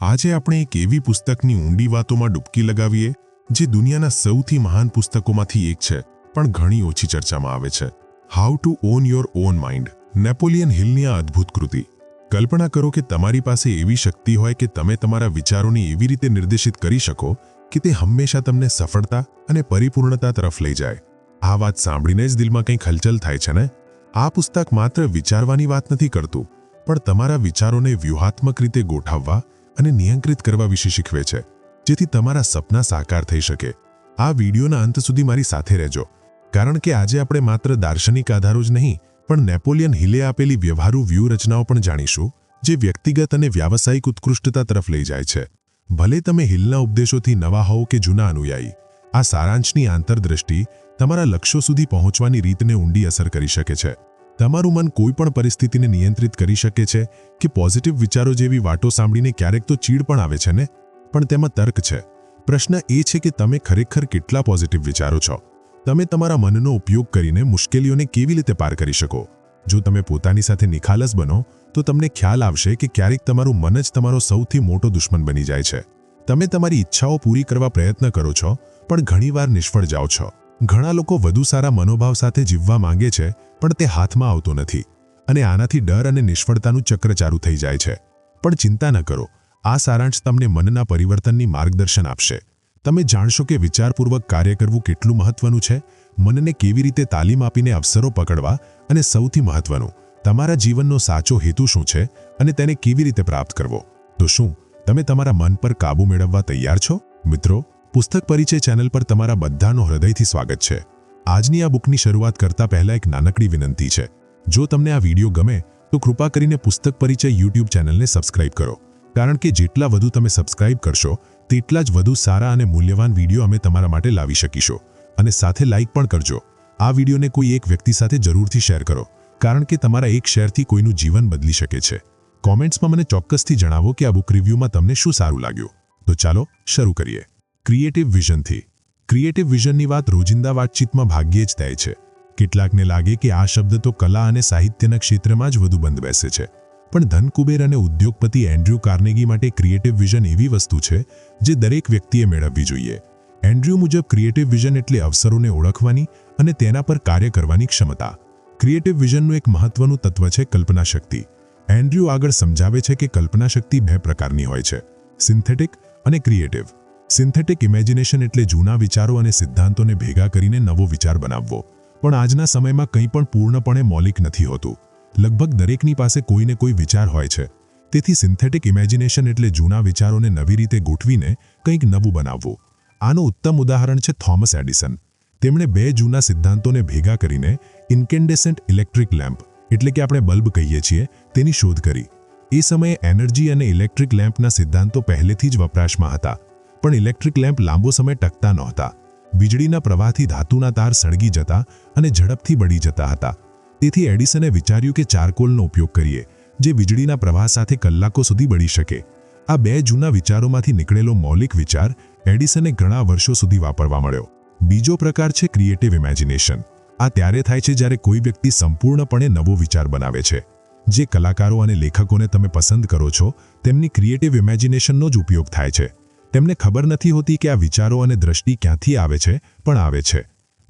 આજે આપણે એક એવી પુસ્તકની ઊંડી વાતોમાં ડૂબકી લગાવીએ, જે દુનિયાના સૌથી મહાન પુસ્તકોમાંથી એક છે, પણ ઘણી ઓછી ચર્ચામાં આવે છે. How to own your own mind Napoleon હિલની આ અદ્ભુત કૃતિ. કલ્પના કરો કે તમારી પાસે એવી શક્તિ હોય કે તમે તમારા વિચારોને એવી રીતે નિર્દેશિત કરી શકો કે તે હંમેશા તમને સફળતા અને પરિપૂર્ણતા તરફ લઈ જાય. આ વાત સાંભળીને જ દિલમાં કંઈક હલચલ થાય છે ને? આ પુસ્તક માત્ર વિચારવાની વાત નથી કરતું, પણ તમારા વિચારોને વ્યૂહાત્મક રીતે ગોઠવવા અને નિયંત્રિત કરવા વિશે શીખવે છે, જેથી તમારા સપના સાકાર થઈ શકે. આ વિડીયોના અંત સુધી મારી સાથે રહેજો. કારણ કે આજે આપણે માત્ર દાર્શનિક આધારો જ નહીં, પણ નેપોલિયન હિલે આપેલી વ્યવહારુ વ્યૂહરચનાઓ પણ જાણીશું, જે વ્યક્તિગત અને વ્યાવસાયિક ઉત્કૃષ્ટતા તરફ લઈ જાય છે. ભલે તમે હિલના ઉપદેશોથી નવા હોવ કે જૂના અનુયાયી, આ સારાંશની આંતરદ્રષ્ટિ તમારા લક્ષ્યો સુધી પહોંચવાની રીતને ઊંડી અસર કરી શકે છે. તમારું મન કોઈ પણ પરિસ્થિતિને નિયંત્રિત કરી શકે છે કે પોઝિટિવ વિચારો જેવી વાતો સાંભળીને ક્યારેક તો ચીડ પણ આવે છે ને? પણ તેમાં તર્ક છે. પ્રશ્ન એ છે કે તમે ખરેખર કેટલા પોઝિટિવ વિચારો છો? તમે તમારા મનનો ઉપયોગ કરીને મુશ્કેલીઓને કેવી રીતે પાર કરી શકો? જો તમે પોતાની સાથે નિખાલસ બનો, તો તમને ખ્યાલ આવશે કે ક્યારેક તમારું મન જ તમારો સૌથી મોટો દુશ્મન બની જાય છે. તમે તમારી ઈચ્છાઓ પૂરી કરવા પ્રયત્ન કરો છો, પણ ઘણીવાર નિષ્ફળ જાઓ છો. ઘણા લોકો વધુ સારા મનોભાવ સાથે જીવવા માંગે છે, પણ તે હાથમાં આવતો નથી અને આનાથી ડર અને નિષ્ફળતાનું ચક્ર ચાલુ થઈ જાય છે. પણ ચિંતા ન કરો. આ સારાંશ તમને મનના પરિવર્તનની માર્ગદર્શન આપશે. તમે જાણશો કે વિચારપૂર્વક કાર્ય કરવું કેટલું મહત્વનું છે? મનને કેવી રીતે તાલીમ આપીને અવસરો પકડવા અને સૌથી મહત્વનું, તમારા જીવનનો સાચો હેતુ શું છે અને તેને કેવી રીતે પ્રાપ્ત કરવો? તો શું, તમે તમારા મન પર કાબૂ મેળવવા તૈયાર છો? મિત્રો પુસ્તક પરિચય ચેનલ પર તમારા બધાનો હૃદયથી સ્વાગત છે. આજની આ બુકની શરૂઆત કરતા પહેલા એક નાનકડી વિનંતી છે. જો તમને આ વીડિયો ગમે, તો કૃપા કરીને પુસ્તક પરિચય યુટ્યુબ ચેનલને સબસ્ક્રાઇબ કરો. કારણ કે જેટલા વધુ તમે સબસ્ક્રાઇબ કરશો, તેટલા જ વધુ સારા અને મૂલ્યવાન વીડિયો અમે તમારા માટે લાવી શકીશું. અને સાથે લાઇક પણ કરજો. આ વિડીયોને કોઈ એક વ્યક્તિ સાથે જરૂરથી શેર કરો, કારણ કે તમારા એક શેરથી કોઈનું જીવન બદલી શકે છે. કોમેન્ટ્સમાં મને ચોક્કસથી જણાવો કે આ બુક રિવ્યૂમાં તમને શું સારું લાગ્યું. તો ચાલો, શરૂ કરીએ. ક્રિએટિવ વિઝનથી ક્રિએટિવ વિઝનની વાત રોજિંદા વાતચીતમાં ભાગ્યે જ થાય છે. કેટલાકને લાગે કે આ શબ્દ તો કલા અને સાહિત્યના ક્ષેત્રમાં જ વધુ બંધ બેસે છે. પણ ધનકુબેર અને ઉદ્યોગપતિ એન્ડ્રુ કાર્નેગી માટે ક્રિએટિવ વિઝન એવી વસ્તુ છે, જે દરેક વ્યક્તિએ મેળવવી જોઈએ. એન્ડ્રુ મુજબ ક્રિએટિવ વિઝન એટલે અવસરોને ઓળખવાની અને તેના પર કાર્ય કરવાની ક્ષમતા. ક્રિએટિવ વિઝનનું એક મહત્વનું તત્વ છે કલ્પના શક્તિ. એન્ડ્રુ આગળ સમજાવે છે કે કલ્પના શક્તિ બે પ્રકારની હોય છે. સિન્થેટિક અને ક્રિએટિવ સિન્થેટિક ઇમેજિનેશન એટલે જૂના વિચારો અને સિદ્ધાંતોને ભેગા કરીને નવો વિચાર બનાવવો. પણ આજના સમયમાં કંઈ પણ પૂર્ણપણે મૌલિક નથી હોતું. લગભગ દરેકની પાસે કોઈને કોઈ વિચાર હોય છે. તેથી સિન્થેટિક ઇમેજિનેશન એટલે જૂના વિચારોને નવી રીતે ગોઠવીને કંઈક નવું બનાવવું. આનું ઉત્તમ ઉદાહરણ છે થોમસ એડિસન. તેમણે બે જૂના સિદ્ધાંતોને ભેગા કરીને ઇન્કેન્ડેસન્ટ ઇલેક્ટ્રિક લેમ્પ, એટલે કે આપણે બલ્બ કહીએ છીએ, તેની શોધ કરી. એ સમયે એનર્જી અને ઇલેક્ટ્રિક લેમ્પના સિદ્ધાંતો પહેલેથી જ વપરાશમાં હતા. પણ ઇલેક્ટ્રિક લેમ્પ લાંબો સમય ટકતા નહોતા. વીજળીના પ્રવાહથી ધાતુના તાર સળગી જતા અને ઝડપથી બળી જતા હતા. તેથી એડિસને વિચાર્યું કે ચારકોલનો ઉપયોગ કરીએ, જે વીજળીના પ્રવાહ સાથે કલાકો સુધી બળી શકે. આ બે જૂના વિચારોમાંથી નીકળેલો મૌલિક વિચાર એડિસને ઘણા વર્ષો સુધી વાપરવા મળ્યો. બીજો પ્રકાર છે ક્રિએટિવ ઇમેજિનેશન આ ત્યારે થાય છે જ્યારે કોઈ વ્યક્તિ સંપૂર્ણપણે નવો વિચાર બનાવે છે. જે કલાકારો અને લેખકોને તમે પસંદ કરો છો, તેમની ક્રિએટિવ ઇમેજિનેશનનો જ ઉપયોગ થાય છે. તેમને ખબર નથી હોતી કે આ વિચારો અને દ્રષ્ટિ ક્યાંથી આવે છે, પણ આવે છે.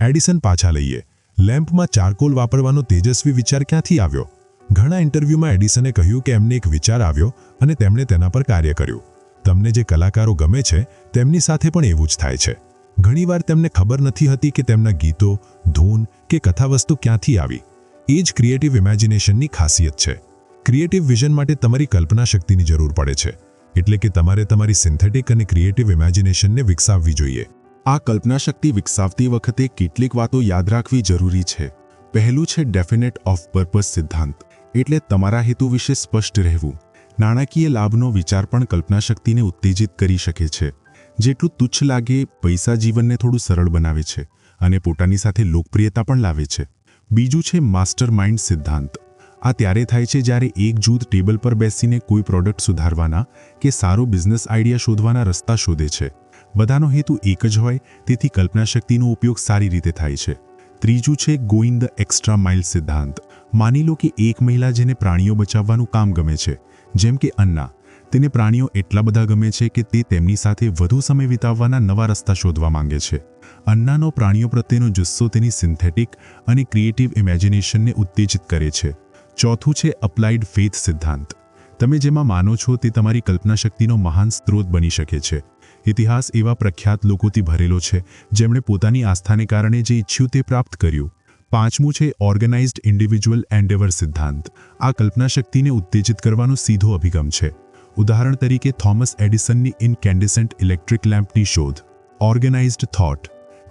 એડિસન પાછા લઈએ. લેમ્પમાં ચારકોલ વાપરવાનો તેજસ્વી વિચાર ક્યાંથી આવ્યો? ઘણા ઇન્ટરવ્યૂમાં એડિસને કહ્યું કે એમને એક વિચાર આવ્યો અને તેમણે તેના પર કાર્ય કર્યું. તમને જે કલાકારો ગમે છે, તેમની સાથે પણ એવું જ થાય છે. ઘણીવાર તેમને ખબર નથી હતી કે તેમના ગીતો, ધૂન કે કથાવસ્તુ ક્યાંથી આવી. એ જ ક્રિએટિવ ઇમેજિનેશનની ખાસિયત છે. ક્રિએટિવ વિઝન માટે તમારી કલ્પના શક્તિની જરૂર પડે છે. એટલે કે તમારે તમારી સિન્થેટિક અને ક્રિએટિવ ઇમેજિનેશનને વિકસાવવી જોઈએ. આ કલ્પનાશક્તિ વિકસાવતી વખતે કેટલીક વાતો યાદ રાખવી જરૂરી છે. પહેલું છે ડેફિનેટ ઓફ પર્પઝ સિદ્ધાંત. એટલે તમારા હેતુ વિશે સ્પષ્ટ રહેવું. નાણાકીય લાભનો વિચાર પણ કલ્પનાશક્તિને ઉત્તેજિત કરી શકે છે. જેટલું તુચ્છ લાગે, પૈસા જીવનને થોડું સરળ બનાવે છે અને પોતાની સાથે લોકપ્રિયતા પણ લાવે છે. બીજું છે માસ્ટર માઇન્ડ સિદ્ધાંત. આ ત્યારે થાય છે જ્યારે એક જૂથ ટેબલ પર બેસીને કોઈ પ્રોડક્ટ સુધારવાના કે સારો બિઝનેસ આઈડિયા શોધવાના રસ્તા શોધે છે. બધાનો હેતુ એક જ હોય, તેથી કલ્પનાશક્તિનો ઉપયોગ સારી રીતે થાય છે. ત્રીજું છે ગોઈંગ ધ એક્સ્ટ્રા માઇલ સિદ્ધાંત. માની લો કે એક મહિલા જેને પ્રાણીઓ બચાવવાનું કામ ગમે છે, જેમ કે અન્ના. તેને પ્રાણીઓ એટલા બધા ગમે છે કે તે તેમની સાથે વધુ સમય વિતાવવાના નવા રસ્તા શોધવા માંગે છે. અન્નાનો પ્રાણીઓ પ્રત્યેનો જુસ્સો તેની સિન્થેટિક અને ક્રિએટિવ ઇમેજિનેશનને ઉત્તેજિત કરે છે. ચોથું છે અપ્લાઇડ ફેથ સિદ્ધાંત. તમે જેમાં માનો છો તે તમારી કલ્પના શક્તિનો મહાન સ્ત્રોત બની શકે છે. ઇતિહાસ એવા પ્રખ્યાત લોકોથી ભરેલો છે, જેમણે પોતાની આસ્થાને કારણે જે ઈચ્છ્યું તે પ્રાપ્ત કર્યું. પાંચમું છે ઓર્ગેનાઇઝડ ઇન્ડિવિજ્યુઅલ એન્ડેવર સિદ્ધાંત. આ કલ્પના શક્તિને ઉત્તેજિત કરવાનો સીધો અભિગમ છે. ઉદાહરણ તરીકે થોમસ એડિસનની ઇનકેન્ડિસન્ટ ઇલેક્ટ્રિક લેમ્પની શોધ. ઓર્ગેનાઇઝડ થોટ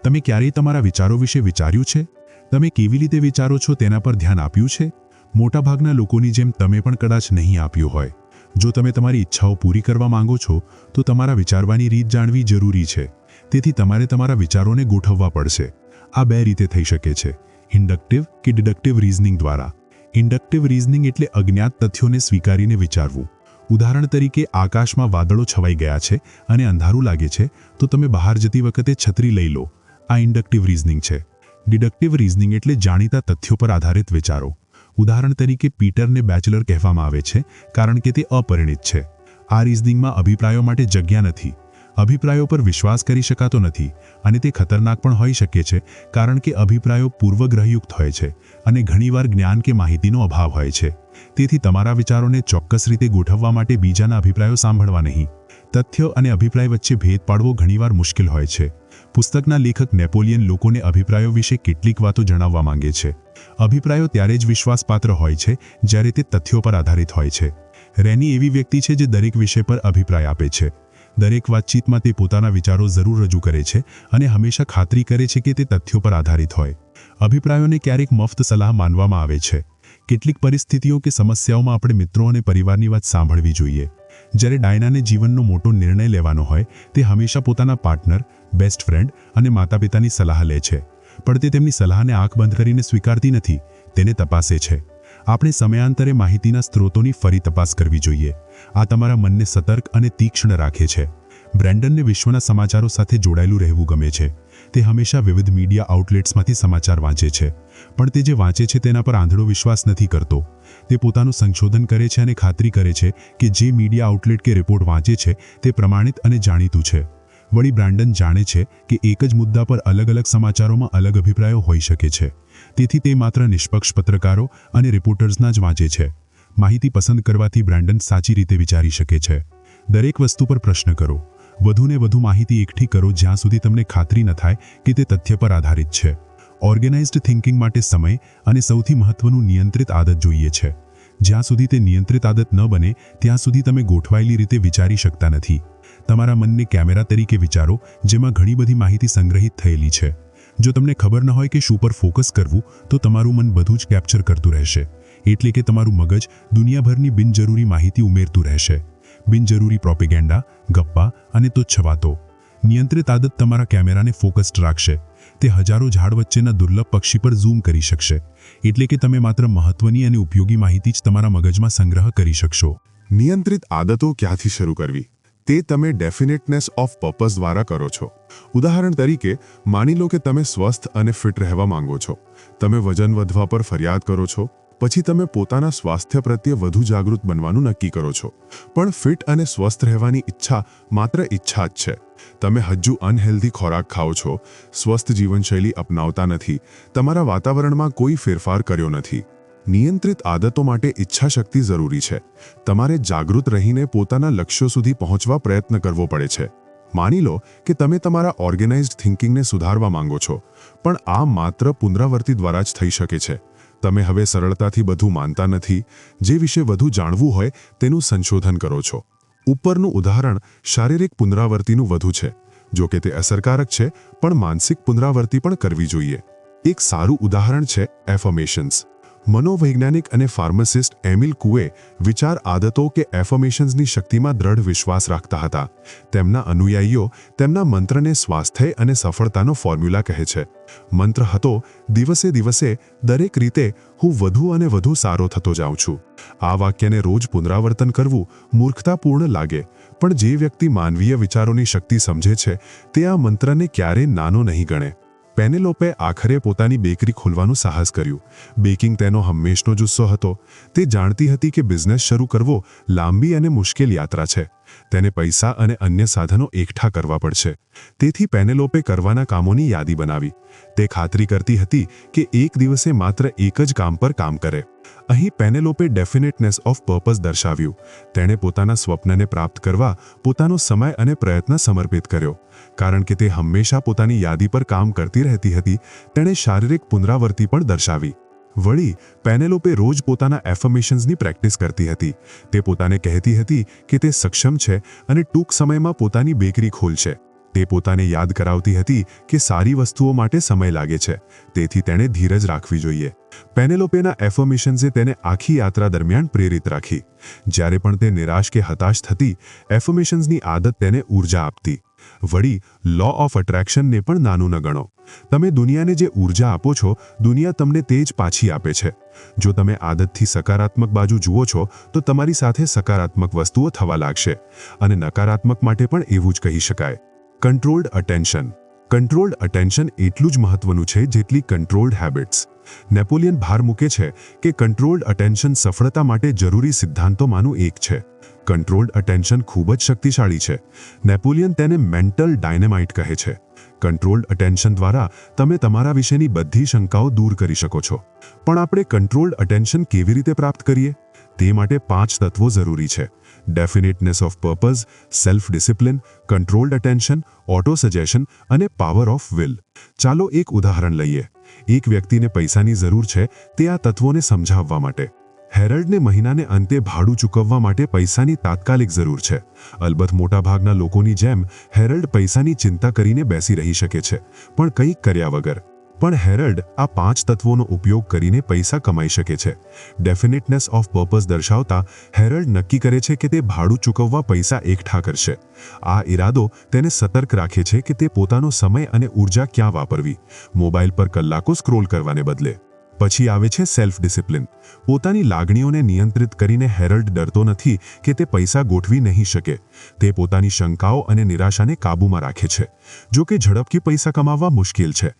તમે ક્યારેય તમારા વિચારો વિશે વિચાર્યું છે? તમે કેવી રીતે વિચારો છો તેના પર ધ્યાન આપ્યું છે? મોટાભાગના લોકોની જેમ તમે પણ કદાચ નહીં આપ્યું હોય. જો તમે તમારી ઈચ્છાઓ પૂરી કરવા માંગો છો, તો તમારા વિચારવાની રીત જાણવી જરૂરી છે. તેથી તમારે તમારા વિચારોને ગોઠવવા પડશે. આ બે રીતે થઈ શકે છે. ઇન્ડક્ટિવ કે ડિડક્ટિવ રીઝનિંગ દ્વારા. ઇન્ડક્ટિવ રીઝનિંગ એટલે અજ્ઞાત તથ્યોને સ્વીકારીને વિચારવું. ઉદાહરણ તરીકે, આકાશમાં વાદળો છવાઈ ગયા છે અને અંધારું લાગે છે, તો તમે બહાર જતી વખતે છત્રી લઈ લો. આ ઇન્ડક્ટિવ રીઝનિંગ છે. ડિડક્ટિવ રીઝનિંગ એટલે જાણીતા તથ્યો પર આધારિત વિચારો. ઉદાહરણ તરીકે પીટરને બેચલર કહેવામાં આવે છે, કારણ કે તે અપરિણિત છે. આ રીઝનિંગમાં અભિપ્રાયો માટે જગ્યા નથી. અભિપ્રાયો પર વિશ્વાસ કરી શકાતો નથી અને તે ખતરનાક પણ હોઈ શકે છે, કારણ કે અભિપ્રાયો પૂર્વગ્રહયુક્ત હોય છે અને ઘણીવાર જ્ઞાન કે માહિતીનો અભાવ હોય છે. તેથી તમારા વિચારોને ચોક્કસ રીતે ગોઠવવા માટે બીજાના અભિપ્રાયો સાંભળવા નહીં. તથ્ય અને અભિપ્રાય વચ્ચે ભેદ પાડવો ઘણીવાર મુશ્કેલ હોય છે. પુસ્તકના લેખક નેપોલિયન લોકોને અભિપ્રાયો વિશે કેટલીક વાતો જણાવવા માંગે છે. અભિપ્રાયો ત્યારે જ વિશ્વાસપાત્ર હોય છે, જ્યારે તે તથ્યો પર આધારિત હોય છે. રેની એવી વ્યક્તિ છે જે દરેક વિષય પર અભિપ્રાય આપે છે. દરેક વાતચીતમાં તે પોતાના વિચારો જરૂર રજૂ કરે છે અને હંમેશા ખાતરી કરે છે કે તે તથ્યો પર આધારિત હોય. અભિપ્રાયોને ક્યારેક મફત સલાહ માનવામાં આવે છે. કેટલીક પરિસ્થિતિઓ કે સમસ્યાઓમાં આપણે મિત્રો અને પરિવારની વાત સાંભળવી જોઈએ. જ્યારે ડાયનાને જીવનનો મોટો નિર્ણય લેવાનો હોય, તે હંમેશા પોતાના પાર્ટનર, બેસ્ટ ફ્રેન્ડ અને માતા પિતાની સલાહ લે છે. પણ તે તેમની સલાહને આંખ બંધ કરીને સ્વીકારતી નથી. તેને તપાસે છે. આપણે સમયાંતરે માહિતીના સ્ત્રોતોની ફરી તપાસ કરવી જોઈએ. આ તમારા મનને સતર્ક અને તીક્ષ્ણ રાખે છે. બ્રેન્ડનને વિશ્વના સમાચારો સાથે જોડાયેલું રહેવું ગમે છે. તે હંમેશા વિવિધ મીડિયા આઉટલેટ્સમાંથી સમાચાર વાંચે છે. પણ તે જે વાંચે છે તેના પર આંધળો વિશ્વાસ નથી કરતો. તે પોતાનું સંશોધન કરે છે અને ખાતરી કરે છે કે જે મીડિયા આઉટલેટ કે રિપોર્ટ વાંચે છે તે પ્રમાણિત અને જાણીતું છે. વળી બ્રાન્ડન જાણે છે કે એક જ મુદ્દા પર અલગ અલગ સમાચારોમાં અલગ અભિપ્રાયો હોઈ શકે છે. તેથી તે માત્ર નિષ્પક્ષ પત્રકારો અને રિપોર્ટર્સના જ વાંચે છે. માહિતી પસંદ કરવાથી બ્રાન્ડન સાચી રીતે વિચારી શકે છે. દરેક વસ્તુ પર પ્રશ્ન કરો. વધુને વધુ માહિતી એકઠી કરો જ્યાં સુધી તમને ખાતરી ન થાય કે તે તથ્ય પર આધારિત છે. ઓર્ગેનાઇઝ્ડ થિંકિંગ માટે સમય અને સૌથી મહત્વનું નિયંત્રિત આદત જોઈએ છે. જ્યાં સુધી તે નિયંત્રિત આદત ન બને, ત્યાં સુધી તમે ગોઠવાયેલી રીતે વિચારી શકતા નથી. તમારા મનને કેમેરા તરીકે વિચારો, જેમાં ઘણી બધી માહિતી સંગ્રહિત થયેલી છે. જો તમને ખબર ન હોય કે શું પર ફોકસ કરવું, તો તમારું મન બધું જ કેપ્ચર કરતું રહેશે. એટલે કે તમારું મગજ દુનિયાભરની બિનજરૂરી માહિતી ઉમેરતું રહેશે. બિનજરૂરી પ્રોપેગેન્ડા, ગપ્પા અને તુચ્છ વાતો. નિયંત્રિત આદત તમારા કેમેરાને ફોકસ્ડ રાખશે. તે હજારો ઝાડ વચ્ચેના દુર્લભ પક્ષી પર ઝૂમ કરી શકશે. એટલે કે તમે માત્ર મહત્વની અને ઉપયોગી માહિતી જ તમારા મગજમાં સંગ્રહ કરી શકશો. નિયંત્રિત આદતો ક્યાંથી શરૂ કરવી? તે તમે ડેફિનેટનેસ ઓફ પર્પઝ દ્વારા કરો છો. ઉદાહરણ તરીકે, માની લો કે તમે સ્વસ્થ અને ફિટ રહેવા માંગો છો. તમે વજન વધવા પર ફરિયાદ કરો છો. પછી તમે પોતાના સ્વાસ્થ્ય પ્રત્યે વધુ જાગૃત બનવાનું નક્કી કરો છો. પણ ફિટ અને સ્વસ્થ રહેવાની ઈચ્છા માત્ર ઈચ્છા જ છે. તમે હજુ અનહેલ્ધી ખોરાક ખાઓ છો. સ્વસ્થ જીવનશૈલી અપનાવતા નથી. તમારા વાતાવરણમાં કોઈ ફેરફાર કર્યો નથી. નિયંત્રિત આદતો માટે ઈચ્છાશક્તિ જરૂરી છે. તમારે જાગૃત રહીને પોતાના લક્ષ્યો સુધી પહોંચવા પ્રયત્ન કરવો પડે છે. માની લો કે તમે તમારા ઓર્ગેનાઇઝ્ડ થિંકિંગને સુધારવા માંગો છો, પણ આ માત્ર પુનરાવર્તિ દ્વારા જ થઈ શકે છે. તમે હવે સરળતાથી બધું માનતા નથી. જે વિશે વધુ જાણવું હોય તેનું સંશોધન કરો છો. ઉપરનું ઉદાહરણ શારીરિક પુનરાવર્તિનું વધુ છે. જો કે તે અસરકારક છે, પણ માનસિક પુનરાવર્તિ પણ કરવી જોઈએ. એક સારું ઉદાહરણ છે એફર્મેશન્સ મનોવૈજ્ઞાનિક અને ફાર્માસિસ્ટ એમિલ કુએ વિચાર આદતો કે એફર્મેશન્સની શક્તિમાં દ્રઢ વિશ્વાસ રાખતા હતા. તેમના અનુયાયીઓ તેમના મંત્રને સ્વાસ્થ્ય અને સફળતાનો ફોર્મ્યુલા કહે છે. મંત્ર હતો, દિવસે દિવસે દરેક રીતે હું વધુ અને વધુ સારો થતો જાઉં છું. આ વાક્યને રોજ પુનરાવર્તન કરવું મૂર્ખતાપૂર્ણ લાગે, પણ જે વ્યક્તિ માનવીય વિચારોની શક્તિ સમજે છે, તે આ મંત્રને ક્યારેય નાનો નહીં ગણે. પેનેલોપે આખરે પોતાની બેકરી ખોલવાનું સાહસ કર્યું. બેકિંગ તેનો હંમેશનો જુસ્સો હતો. તે જાણતી હતી કે બિઝનેસ શરૂ કરવો લાંબી અને મુશ્કેલ યાત્રા છે. તેને પૈસા અને અન્ય સાધનો એકઠા કરવા પડશે. તેથી પેનેલોપે કરવાના કામોની યાદી બનાવી. તે ખાતરી કરતી હતી કે એક દિવસે માત્ર એક જ કામ પર કામ કરે. અહીં પેનેલોપે ડેફિનેટનેસ ઓફ પર્પઝ દર્શાવ્યું. તેણે પોતાના સ્વપ્નને પ્રાપ્ત કરવા પોતાનો સમય અને પ્રયત્ન સમર્પિત કર્યો. કારણ કે તે હંમેશા પોતાની યાદી પર કામ કરતી રહેતી હતી, તેણે શારીરિક પુનરાવર્તિ પણ દર્શાવી. વળી, પેનેલોપે રોજ પોતાના એફર્મેશન્સની પ્રેક્ટિસ કરતી હતી. તે પોતાને કહેતી હતી કે તે સક્ષમ છે અને ટૂંક સમયમાં પોતાની બેકરી ખોલશે. તે પોતાને યાદ કરાવતી હતી કે સારી વસ્તુઓ માટે સમય લાગે છે. તેથી તેણે ધીરજ રાખવી જોઈએ. પેનેલોપેના એફર્મેશન્સે તેને આખી યાત્રા દરમિયાન પ્રેરિત રાખી. જ્યારે પણ તે નિરાશ કે હતાશ થતી એફર્મેશન્સની આદત તેને ઊર્જા આપતી. વળી લો ઓફ અટ્રેક્શનને પણ નાનું ન ગણો. તમે દુનિયાને જે ઊર્જા આપો છો, દુનિયા તમને તે જ પાછી આપે છે. જો તમે આદતથી સકારાત્મક બાજુ જુઓ છો, તો તમારી સાથે સકારાત્મક વસ્તુઓ થવા લાગશે. અને નકારાત્મક માટે પણ એવું જ કહી શકાય. કંટ્રોલ્ડ અટેન્શન કંટ્રોલ્ડ અટેન્શન એટલું જ મહત્વનું છે જેટલી કંટ્રોલ્ડ હેબિટ્સ નેપોલિયન ભાર મૂકે છે કે કંટ્રોલ્ડ અટેન્શન સફળતા માટે જરૂરી સિદ્ધાંતોમાંનું એક છે. કંટ્રોલ્ડ અટેન્શન ખૂબ જ શક્તિશાળી છે. નેપોલિયન તેને મેન્ટલ ડાયનેમાઇટ કહે છે. કંટ્રોલ્ડ અટેન્શન દ્વારા તમે તમારા વિશેની બધી શંકાઓ દૂર કરી શકો છો. પણ આપણે કંટ્રોલ્ડ અટેન્શન કેવી રીતે પ્રાપ્ત કરીએ? તે માટે પાંચ તત્વો જરૂરી છે. Definiteness of purpose self discipline controlled attention auto suggestion અને પાવર ઓફ વિલ. ચાલો એક ઉદાહરણ લઈએ. એક વ્યક્તિને પૈસાની જરૂર છે તે આ તત્વોને સમજાવવા માટે. હેરલ્ડને મહિનાને અંતે ભાડું ચૂકવવા માટે પૈસાની તાત્કાલિક જરૂર છે. અલબત્ત મોટાભાગના લોકોની જેમ હેરલ્ડ પૈસાની ચિંતા કરીને બેસી રહી શકે છે, પણ કંઈક કર્યા વગર. પણ હેરલ્ડ આ પાંચ તત્વોનો ઉપયોગ કરીને પૈસા કમાઈ શકે છે. ડેફિનેટનેસ ઓફ પર્પઝ દર્શાવતા હેરલ્ડ નક્કી કરે છે કે તે ભાડું ચૂકવવા પૈસા એકઠા કરશે. આ ઈરાદો તેને સતર્ક રાખે છે કે તે પોતાનો સમય અને ઊર્જા ક્યાં વાપરવી. મોબાઈલ પર કલાકો સ્ક્રોલ કરવાને બદલે. પછી આવે છે સેલ્ફ ડિસિપ્લિન પોતાની લાગણીઓને નિયંત્રિત કરીને હેરલ્ડ ડરતો નથી કે તે પૈસા ગોઠવી નહીં શકે. તે પોતાની શંકાઓ અને નિરાશાને કાબૂમાં રાખે છે. જો કે ઝડપથી પૈસા કમાવવા મુશ્કેલ છે.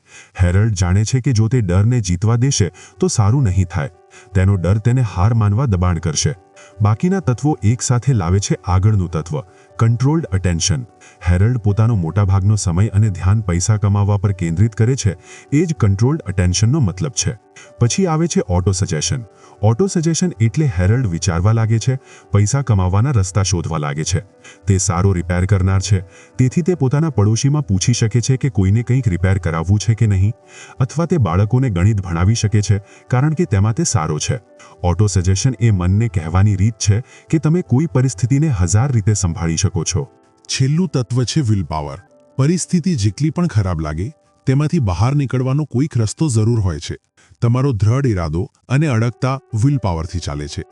હેરલ્ડ જાણે છે કે જો તે ડરને જીતવા દેશે, તો સારું નહીં થાય. તેનો ડર તેને હાર માનવા દબાણ કરશે. બાકીના તત્વો એકસાથે લાવે છે આગળનું તત્વ કંટ્રોલ્ડ અટેન્શન હેરલ્ડ પોતાનો મોટાભાગનો સમય અને ધ્યાન પૈસા કમાવવા પર કેન્દ્રિત કરે છે, એ જ કંટ્રોલ્ડ અટેન્શનનો મતલબ છે. પછી આવે છે ઓટો સજેશન ઓટો સજેશન એટલે હેરલ્ડ વિચારવા લાગે છે, પૈસા કમાવવાના રસ્તા શોધવા લાગે છે. તે સારો રિપેર કરનાર છે. તેથી તે પોતાના પડોશીમાં પૂછી શકે છે કે કોઈને કંઈક રિપેર કરાવવું છે કે નહીં, અથવા તે બાળકોને ગણિત ભણાવી શકે છે, કારણ કે તેમાં તે સારો છે. ઓટો સજેશન એ મનને કહેવાની રીત છે કે તમે કોઈ પરિસ્થિતિને હજાર રીતે સંભાળી શકો છો. છેલ્લું તત્વ છે વિલ પાવર પરિસ્થિતિ જેટલી પણ ખરાબ લાગે, તેમાંથી બહાર નીકળવાનો કોઈક રસ્તો જરૂર હોય છે. તમારો દ્રઢ ઈરાદો અને અડગતા વિલ પાવરથી ચાલે છે.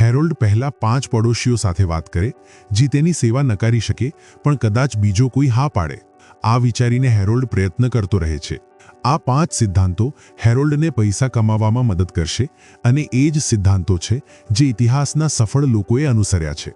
હેરોલ્ડ પહેલા પાંચ પડોશીઓ સાથે વાત કરે, જે તેની સેવા નકારી શકે, પણ કદાચ બીજો કોઈ હા પાડે. આ વિચારીને હેરોલ્ડ પ્રયત્ન કરતો રહે છે. આ પાંચ સિદ્ધાંતો હેરોલ્ડને પૈસા કમાવામાં મદદ કરશે અને એ જ સિદ્ધાંતો છે જે ઇતિહાસના સફળ લોકોએ અનુસર્યા છે.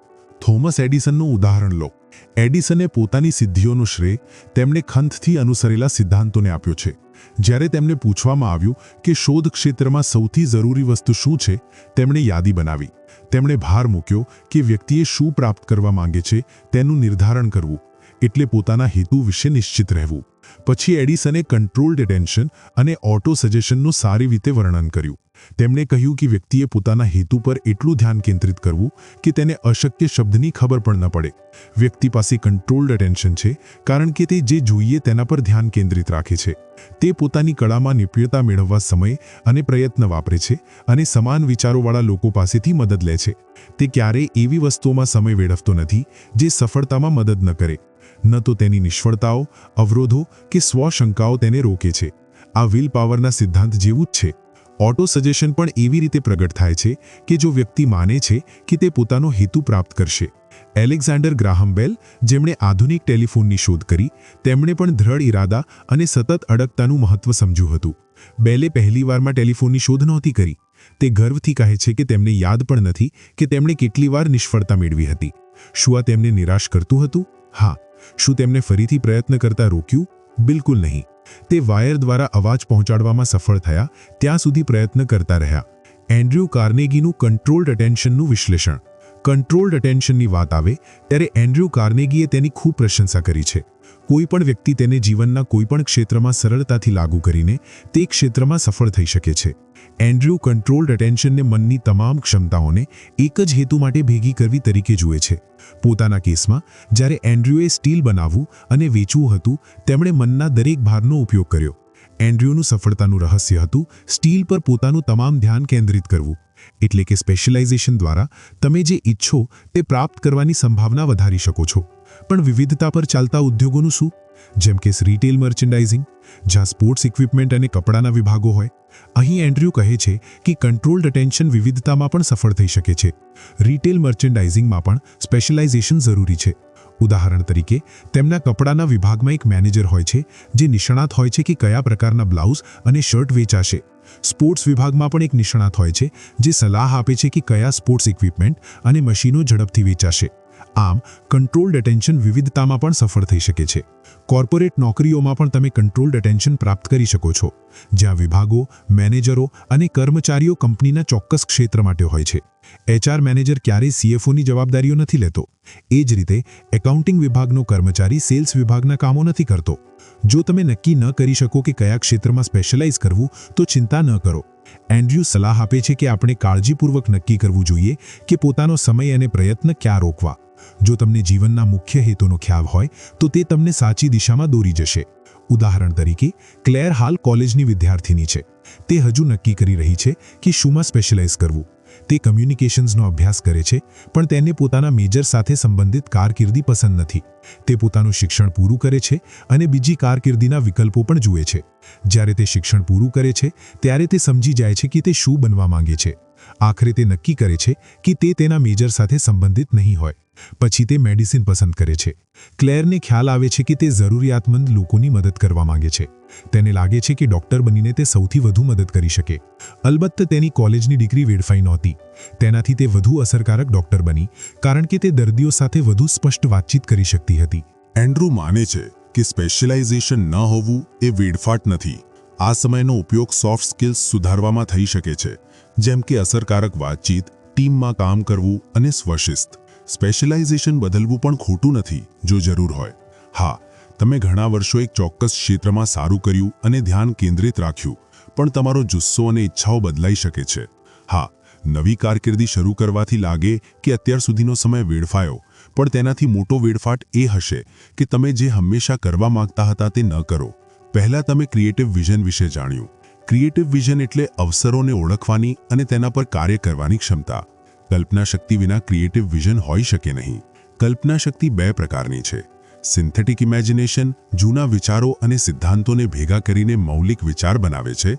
થોમસ એડિસનનું ઉદાહરણ લો. એડિસને પોતાની સિદ્ધિઓનો શ્રેય તેમણે ખંતથી અનુસરેલા સિદ્ધાંતોને આપ્યો છે. જ્યારે તેમને પૂછવામાં આવ્યું કે શોધ ક્ષેત્રમાં સૌથી જરૂરી વસ્તુ શું છે, તેમણે યાદી બનાવી. તેમણે ભાર મૂક્યો કે વ્યક્તિએ શું પ્રાપ્ત કરવા માંગે છે તેનું નિર્ધારણ કરવું, એટલે પોતાના હેતુ વિશે નિશ્ચિત રહેવું. પછી એડિસને કંટ્રોલ્ડ એટેન્શન અને ઓટો સજેશનનું સારી રીતે વર્ણન કર્યું. તેમણે કહ્યું કે વ્યક્તિએ પોતાના હેતુ પર એટલું ધ્યાન કેન્દ્રિત કરવું કે તેને અશક્ય શબ્દની ખબર પણ ન પડે. વ્યક્તિ પાસે કંટ્રોલ્ડ અટેન્શન છે, કારણ કે તે જે જોઈએ તેના પર ધ્યાન કેન્દ્રિત રાખે છે. તે પોતાની કળામાં નિપુણતા મેળવવા સમય અને પ્રયત્ન વાપરે છે અને સમાન વિચારોવાળા લોકો પાસેથી મદદ લે છે. તે ક્યારેય એવી વસ્તુઓમાં સમય વેડફતો નથી, જે સફળતામાં મદદ ન કરે. ન તો તેની નિષ્ફળતાઓ, અવરોધો કે સ્વશંકાઓ તેને રોકે છે. આ વિલ પાવરના સિદ્ધાંત જેવું જ છે. ઓટો સજેશન પણ એવી રીતે પ્રગટ થાય છે કે જો વ્યક્તિ માને છે કે તે પોતાનો હેતુ પ્રાપ્ત કરશે. એલેક્ઝાન્ડર ગ્રાહમ બેલ જેમણે આધુનિક ટેલિફોનની શોધ કરી, તેમણે પણ દ્રઢ ઇરાદા અને સતત અડગતાનું મહત્વ સમજ્યું હતું. બેલે પહેલીવારમાં ટેલિફોનની શોધ નહોતી કરી. તે ગર્વથી કહે છે કે તેમને યાદ પણ નથી કે તેમણે કેટલી વાર નિષ્ફળતા મેળવી હતી. શું આ તેમને નિરાશ કરતું હતું? હા. શું તેમને ફરીથી પ્રયત્ન કરતા રોક્યું? બિલકુલ નહીં. તે વાયર દ્વારા અવાજ પહોંચાડવામાં સફળ થયા, ત્યાં સુધી પ્રયત્ન કરતા રહ્યા. એન્ડ્રુ કાર્નેગીનું કંટ્રોલ્ડ અટેન્શનનું વિશ્લેષણ. કંટ્રોલ્ડ અટેન્શનની વાત આવે, ત્યારે એન્ડ્રુ કાર્નેગીએ તેની ખૂબ પ્રશંસા કરી છે. કોઈ પણ વ્યક્તિ તેને જીવનના કોઈપણ ક્ષેત્રમાં સરળતાથી લાગુ કરીને તે ક્ષેત્રમાં સફળ થઈ શકે છે. એન્ડ્રુ કંટ્રોલ્ડ અટેન્શનને મનની તમામ ક્ષમતાઓને એક જ હેતુ માટે ભેગી કરવી તરીકે જુએ છે. પોતાના કેસમાં, જ્યારે એન્ડ્રુએ સ્ટીલ બનાવવું અને વેચવું હતું, તેમણે મનના દરેક ભારનો ઉપયોગ કર્યો. એન્ડ્રુનું સફળતાનું રહસ્ય હતું સ્ટીલ પર પોતાનું તમામ ધ્યાન કેન્દ્રિત કરવું. એટલે કે સ્પેશિયલાઇઝેશન દ્વારા તમે જે ઈચ્છો તે પ્રાપ્ત કરવાની સંભાવના વધારી શકો છો. પણ વિવિધતા પર ચાલતા ઉદ્યોગોનું શું? જેમ કે રિટેલ મર્ચેન્ડાઇઝિંગ જ્યાં સ્પોર્ટ્સ ઇક્વિપમેન્ટ અને કપડાના વિભાગો હોય, અહીં એન્ડ્રયુ કહે છે કે કંટ્રોલ્ડ અટેન્શન વિવિધતામાં પણ સફળ થઈ શકે છે. રિટેલ મર્ચેન્ડાઇઝિંગમાં પણ સ્પેશિયલાઇઝેશન જરૂરી છે. ઉદાહરણ તરીકે, તેમના કપડાના વિભાગમાં એક મેનેજર હોય છે, જે નિષ્ણાત હોય છે કે કયા પ્રકારના બ્લાઉઝ અને શર્ટ વેચાશે. સ્પોર્ટ્સ વિભાગમાં પણ એક નિષ્ણાત હોય છે, જે સલાહ આપે છે કે કયા સ્પોર્ટ્સ ઇક્વિપમેન્ટ અને મશીનો ઝડપથી વેચાશે. આમ કંટ્રોલ્ડ અટેન્શન વિવિધતામાં પણ સફળ થઈ શકે છે. કોર્પોરેટ નોકરીઓમાં પણ તમે કંટ્રોલ્ડ એટેન્શન પ્રાપ્ત કરી શકો છો. જ્યાં વિભાગો, મેનેજરો અને કર્મચારીઓ કંપનીના ચોક્કસ ક્ષેત્ર માટે હોય છે. એચઆર મેનેજર ક્યારેય સીએફઓની જવાબદારીઓ નથી લેતો. એ જ રીતે એકાઉન્ટિંગ વિભાગનો કર્મચારી સેલ્સ વિભાગના કામો નથી કરતો. જો તમે નક્કી ન કરી શકો કે કયા ક્ષેત્રમાં સ્પેશિયલાઇઝ કરવું, તો ચિંતા ન કરો. એન્ડ્રયુ સલાહ આપે છે કે આપણે કાળજીપૂર્વક નક્કી કરવું જોઈએ કે પોતાનો સમય અને પ્રયત્ન ક્યાં રોકવા. જો તમને જીવનના મુખ્ય હેતુનો ખ્યાલ હોય, તો તે તમને સાચી દિશામાં દોરી જશે. ઉદાહરણ તરીકે, ક્લેર હાલ કોલેજની વિદ્યાર્થીની છે. તે હજુ નક્કી કરી રહી છે કે શુંમાં સ્પેશિયલાઇઝ કરવું. તે કમ્યુનિકેશન્સનો અભ્યાસ કરે છે, પણ તેને પોતાના મેજર સાથે સંબંધિત કારકિર્દી પસંદ નથી. તે પોતાનું શિક્ષણ પૂરું કરે છે અને બીજી કારકિર્દીના વિકલ્પો પણ જુએ છે. જ્યારે તે શિક્ષણ પૂરું કરે છે, ત્યારે તે સમજી જાય છે કે તે શું બનવા માંગે છે. આખરે તે નક્કી કરે છે કે તે તેના મેજર સાથે સંબંધિત નહીં હોય. પછી તે મેડિસિન પસંદ કરે છે. ક્લેરને ખ્યાલ આવે છે કે તે જરૂરિયાતમંદ લોકોની મદદ કરવા માંગે છે. તેને લાગે છે કે ડોક્ટર બનીને તે સૌથી વધુ મદદ કરી શકે. અલબત્ત તેની કોલેજની ડિગ્રી વેડફાઈ નહોતી. તેનાથી તે વધુ અસરકારક ડોક્ટર બની, કારણ કે તે દર્દીઓ સાથે વધુ સ્પષ્ટ વાતચીત કરી શકતી હતી. એન્ડ્રુ માને છે કે સ્પેશિયલાઇઝેશન ન હોવું એ વેડફાટ નથી. આ સમયનો ઉપયોગ સોફ્ટ સ્કિલ્સ સુધારવામાં થઈ શકે છે, જેમ કે અસરકારક વાતચીત, ટીમમાં કામ કરવું અને સ્વશિસ્ત. સ્પેશિયલાઇઝેશન બદલવું પણ ખોટું નથી, જો જરૂર હોય. હા, તમે ઘણા વર્ષો એક ચોક્કસ ક્ષેત્રમાં સારું કર્યું અને ધ્યાન કેન્દ્રિત રાખ્યું, પણ તમારો જુસ્સો અને ઈચ્છાઓ બદલાઈ શકે છે. હા, નવી કારકિર્દી શરૂ કરવાથી લાગે કે અત્યાર સુધીનો સમય વેડફાયો, પણ તેનાથી મોટો વેડફાટ એ હશે કે તમે જે હંમેશા કરવા માંગતા હતા તે ન કરો. પહેલા તમે ક્રિએટિવ વિઝન વિશે જાણ્યું. ક્રિએટિવ વિઝન એટલે અવસરોને ઓળખવાની અને તેના પર કાર્ય કરવાની ક્ષમતા. કલ્પના શક્તિ વિના ક્રિએટિવ વિઝન હોઈ શકે નહીં. કલ્પના શક્તિ બે પ્રકારની છે. સિન્થેટિક ઇમેજિનેશન જૂના વિચારો અને સિદ્ધાંતોને ભેગા કરીને મૌલિક વિચાર બનાવે છે.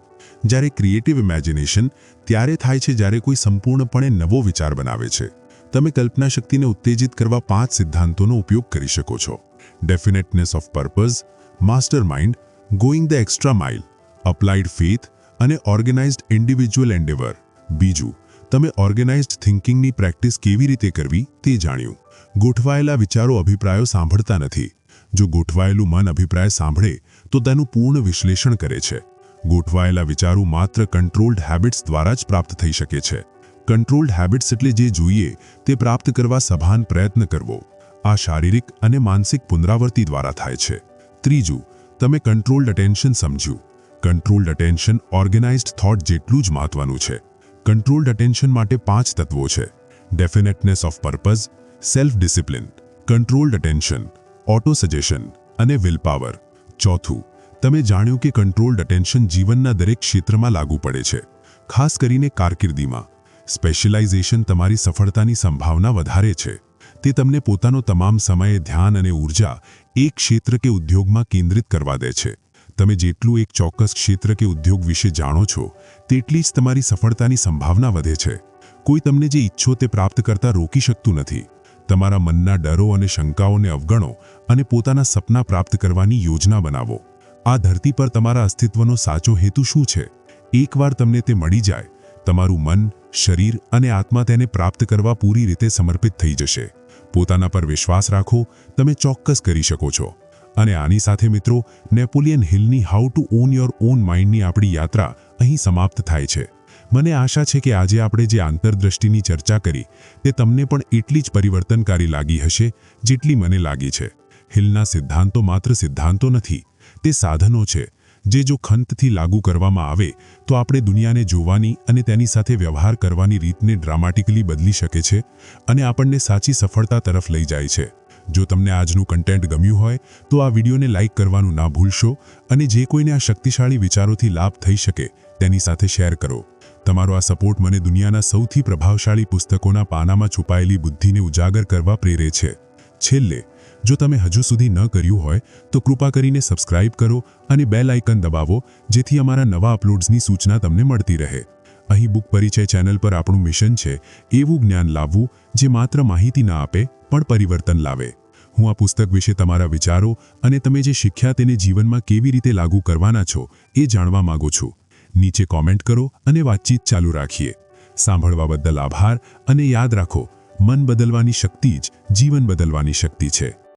જ્યારે ક્રિએટિવ ઇમેજિનેશન ત્યારે થાય છે જ્યારે કોઈ સંપૂર્ણપણે નવો વિચાર બનાવે છે. તમે કલ્પના શક્તિને ઉત્તેજિત કરવા પાંચ સિદ્ધાંતોનો ઉપયોગ કરી શકો છો. Definiteness of purpose mastermind going the extra mile applied faith અને ઓર્ગેનાઇઝડ ઇન્ડિવિજ્યુઅલ એન્ડેવર બીજું તમે ઓર્ગેનાઇઝડ થિંકિંગની પ્રેક્ટિસ કેવી રીતે કરવી તે જાણ્યું. ગોઠવાયેલા વિચારો અભિપ્રાયો સાંભળતા નથી. જો ગોઠવાયેલું મન અભિપ્રાય સાંભળે, તો તેનું પૂર્ણ વિશ્લેષણ કરે છે. ગોઠવાયેલા વિચારો માત્ર કંટ્રોલ્ડ હેબિટ્સ દ્વારા જ પ્રાપ્ત થઈ શકે છે. કંટ્રોલ્ડ હેબિટ્સ એટલે જે જોઈએ, તે પ્રાપ્ત કરવા સભાન પ્રયત્ન કરવો. આ શારીરિક અને માનસિક પુનરાવર્તિ દ્વારા થાય છે. ત્રીજું, તમે કંટ્રોલ્ડ અટેન્શન સમજ્યું. કંટ્રોલ્ડ અટેન્શન ઓર્ગેનાઇઝડ થોટ જેટલું જ મહત્વનું છે. કંટ્રોલ્ડ અટેન્શન માટે પાંચ તત્વો છે. Definiteness of purpose self discipline controlled attention auto suggestion અને વિલપાવર ચોથું, તમે જાણ્યું કે કંટ્રોલ્ડ અટેન્શન જીવનના દરેક ક્ષેત્રમાં લાગુ પડે છે. ખાસ કરીને કારકિર્દીમાં. સ્પેશિયલાઇઝેશન તમારી સફળતાની સંભાવના વધારે છે. તે તમને પોતાનો તમામ સમયે ધ્યાન અને ઊર્જા એક ક્ષેત્ર કે ઉદ્યોગમાં કેન્દ્રિત કરવા દે છે. તમે જેટલું એક ચોક્કસ ક્ષેત્ર કે ઉદ્યોગ વિશે જાણો છો, તેટલી જ તમારી સફળતાની સંભાવના વધે છે. કોઈ તમને જે ઈચ્છો તે પ્રાપ્ત કરતા રોકી શકતું નથી. તમારા મનના ડરો અને શંકાઓને અવગણો અને પોતાના સપના પ્રાપ્ત કરવાની યોજના બનાવો. આ ધરતી પર તમારા અસ્તિત્વનો સાચો હેતુ શું છે? એકવાર તમને તે મળી જાય, તમારું મન, શરીર અને આત્મા તેને પ્રાપ્ત કરવા પૂરી રીતે સમર્પિત થઈ જશે. પોતાના પર વિશ્વાસ રાખો, તમે ચોક્કસ કરી શકો છો. અને આની સાથે મિત્રો, Napoleon હિલની how to own your own માઇન્ડની આપણી યાત્રા અહીં સમાપ્ત થાય છે. મને આશા છે કે આજે આપણે જે આંતરદ્રષ્ટિની ચર્ચા કરી, તે તમને પણ એટલી જ પરિવર્તનકારી લાગી હશે, જેટલી મને લાગી છે. હિલના સિદ્ધાંતો માત્ર સિદ્ધાંતો નથી, તે સાધનો છે, જે જો ખંતથી લાગુ કરવામાં આવે, તો આપણે દુનિયાને જોવાની અને તેની સાથે વ્યવહાર કરવાની રીતને ડ્રામાટિકલી બદલી શકે છે અને આપણને સાચી સફળતા તરફ લઈ જાય છે. જો તમને આજનું કન્ટેન્ટ ગમ્યું હોય, તો આ વિડીયોને લાઇક કરવાનું ના ભૂલશો અને જે કોઈને આ શક્તિશાળી વિચારોથી લાભ થઈ શકે, તેની સાથે શેર કરો. તમારો આ સપોર્ટ મને દુનિયાના સૌથી પ્રભાવશાળી પુસ્તકોના પાનામાં છુપાયેલી બુદ્ધિને ઉજાગર કરવા પ્રેરે છે. છેલ્લે, જો તમે હજુ સુધી ન કર્યું હોય, તો કૃપા કરીને સબસ્ક્રાઇબ કરો અને બેલ આઇકન દબાવો, જેથી અમારા નવા અપલોડ્સની સૂચના તમને મળતી રહે. અહીં બુક પરિચય ચેનલ પર આપણું મિશન છે, એવું જ્ઞાન લાવવું, જે માત્ર માહિતી ના આપે, પણ પરિવર્તન લાવે. હું આ પુસ્તક વિશે તમારા વિચારો અને તમે જે શીખ્યા તેને જીવનમાં કેવી રીતે લાગુ કરવાના છો એ જાણવા માંગુ છું. નીચે કોમેન્ટ કરો અને વાતચીત ચાલુ રાખીએ. સાંભળવા બદલ આભાર અને યાદ રાખો, મન બદલવાની શક્તિ જ જીવન બદલવાની શક્તિ છે.